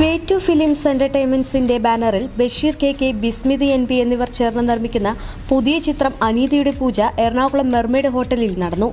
Way to films എന്റർടൈൻമെന്റ്സിന്റെ ബാനറിൽ Basheer K K Bismithi N P എന്നിവർ ചേർന്ന് നിർമ്മിക്കുന്ന പുതിയ ചിത്രം അനീതിയുടെ പൂജ എറണാകുളം മെർമെയ്ഡ് ഹോട്ടലിൽ നടന്നു.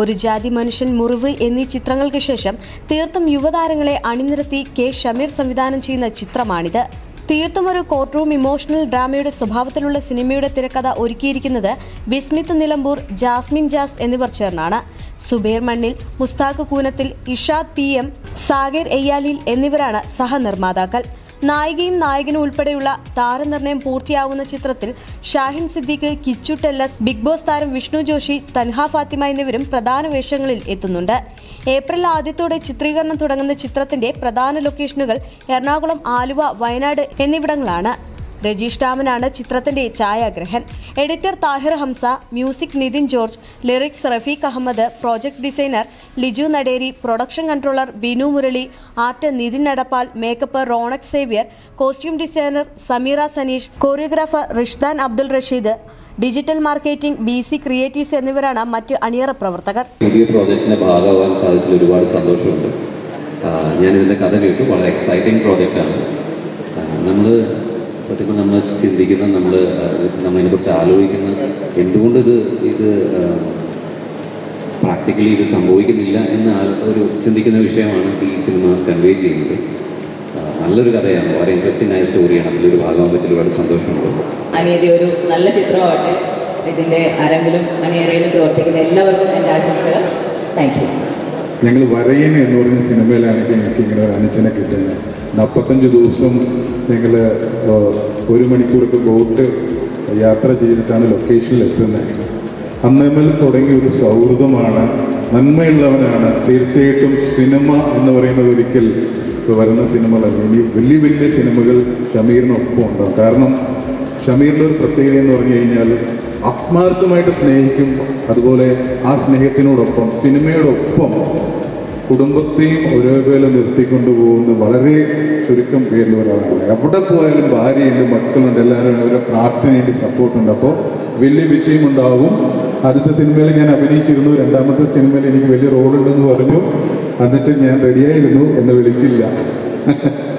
ഒരു ജാതി മനുഷ്യൻ മുറിവ് എന്നീ ചിത്രങ്ങൾക്ക് ശേഷം തീർത്തും യുവതാരങ്ങളെ അണിനിരത്തി കെ ഷമീർ സംവിധാനം ചെയ്യുന്ന ചിത്രമാണിത്. തീർത്തും ഒരു കോർട്ട് റൂം ഇമോഷണൽ ഡ്രാമയുടെ സ്വഭാവത്തിലുള്ള സിനിമയുടെ തിരക്കഥ ഒരുക്കിയിരിക്കുന്നത് ബിസ്മിത്ത് നിലമ്പൂർ ജാസ്മിൻ ജാസ് എന്നിവർ ചേർന്നാണ്. സുബേർ മണ്ണിൽ മുസ്താഖ് കൂനത്തിൽ ഇഷാദ് പി എം സാഗിർ എയ്യാലിൽ എന്നിവരാണ് സഹനിർമ്മാതാക്കൾ. നായികയും നായകനും ഉൾപ്പെടെയുള്ള താരനിർണയം പൂർത്തിയാവുന്ന ചിത്രത്തിൽ ഷാഹിൻ സിദ്ദീഖ് കിച്ചു ടെല്ലസ് ബിഗ് ബോസ് താരം വിഷ്ണു ജോഷി തൻഹ ഫാത്തിമ എന്നിവരും പ്രധാന വേഷങ്ങളിൽ എത്തുന്നുണ്ട്. ഏപ്രിൽ ആദ്യത്തോടെ ചിത്രീകരണം തുടങ്ങുന്ന ചിത്രത്തിന്റെ പ്രധാന ലൊക്കേഷനുകൾ എറണാകുളം ആലുവ വയനാട് എന്നിവിടങ്ങളാണ്. രജീഷ് രാമനാണ് ചിത്രത്തിന്റെ ഛായാഗ്രഹൻ. Editor Thahir Hamsa music Nithin George lyrics Rafeeq Ahammed project designer Liju Nateri production controller Binu Murali art Nithin Nadappal makeup Ronak Xavier costume designer Sameera Saneesh choreographer Rishdan Abdul Rasheed digital marketing B C creatives എന്നിവരാണ് മറ്റ് അണിയറ പ്രവർത്തകർ. സാധിച്ചതിൽ ഒരുപാട് സന്തോഷമുണ്ട്. ഞാൻ ഞാനിതിന്റെ കഥ കേട്ടു. വളരെ എക്സൈറ്റിംഗ് പ്രോജക്റ്റാണ് നമ്മൾ സത്യം നമ്മൾ ചിന്തിക്കുന്ന നമ്മൾ നമ്മളതിനെക്കുറിച്ച് ആലോചിക്കുന്ന എന്തുകൊണ്ട് ഇത് ഇത് പ്രാക്ടിക്കലി ഇത് സംഭവിക്കുന്നില്ല എന്ന് ഒരു ചിന്തിക്കുന്ന വിഷയമാണ് ഈ സിനിമ കൺവേ ചെയ്യുന്നത്. നല്ലൊരു കഥയാണ്. വളരെ ഇൻട്രസ്റ്റിംഗ് ആയ സ്റ്റോറിയാണ്. അതിലൊരു ഭാഗമാകാൻ പറ്റിയ ഒരുപാട് സന്തോഷമുണ്ട്. അനിയതി ഒരു നല്ല ചിത്രമാവട്ടെ. ഇതിന്റെ ആരെങ്കിലും അണിയറയിലും പ്രവർത്തിക്കുന്ന എല്ലാവർക്കും എന്റെ ആശംസകൾ. താങ്ക് യു ഞങ്ങൾ വരയൻ എന്ന് പറഞ്ഞ സിനിമയിലാണെങ്കിൽ എനിക്ക് ഇങ്ങനെ അനച്ചനെ അനുജനെ കിട്ടുന്നത് നാൽപ്പത്തഞ്ച് ദിവസം ഞങ്ങൾ ഒരു മണിക്കൂറൊക്കെ ബോട്ട് യാത്ര ചെയ്തിട്ടാണ് ലൊക്കേഷനിൽ എത്തുന്നത് അന്ന് മുതൽ തുടങ്ങിയ ഒരു സൗഹൃദമാണ് നന്മയുള്ളവനാണ്. തീർച്ചയായിട്ടും സിനിമ എന്ന് പറയുന്നത് ഒരിക്കൽ ഇപ്പോൾ വരുന്ന സിനിമകളല്ല ഇനി വലിയ വലിയ സിനിമകൾ ഷമീറിനൊപ്പം ഉണ്ടാവും. കാരണം ഷമീറിന്റെ ഒരു പ്രത്യേകത എന്ന് പറഞ്ഞു കഴിഞ്ഞാൽ ആത്മാർത്ഥമായിട്ട് സ്നേഹിക്കും അതുപോലെ ആ സ്നേഹത്തിനോടൊപ്പം സിനിമയോടൊപ്പം കുടുംബത്തെയും ഒരേപോലെ നിർത്തിക്കൊണ്ടു പോകുന്ന വളരെ ചുരുക്കം പേരിൽ ഒരാളാണ്. എവിടെ പോയാലും ഭാര്യയുണ്ട് മക്കളുണ്ട് എല്ലാവരും അവരുടെ പ്രാർത്ഥനയുണ്ട് സപ്പോർട്ടുണ്ട് അപ്പോൾ വലിയ വിജയം ഉണ്ടാവും. ആദ്യത്തെ സിനിമയിൽ ഞാൻ അഭിനയിച്ചിരുന്നു. രണ്ടാമത്തെ സിനിമയിൽ എനിക്ക് വലിയ റോളുണ്ടെന്ന് പറഞ്ഞു. എന്നിട്ട് ഞാൻ റെഡിയായിരുന്നു എന്നെ വിളിച്ചില്ല.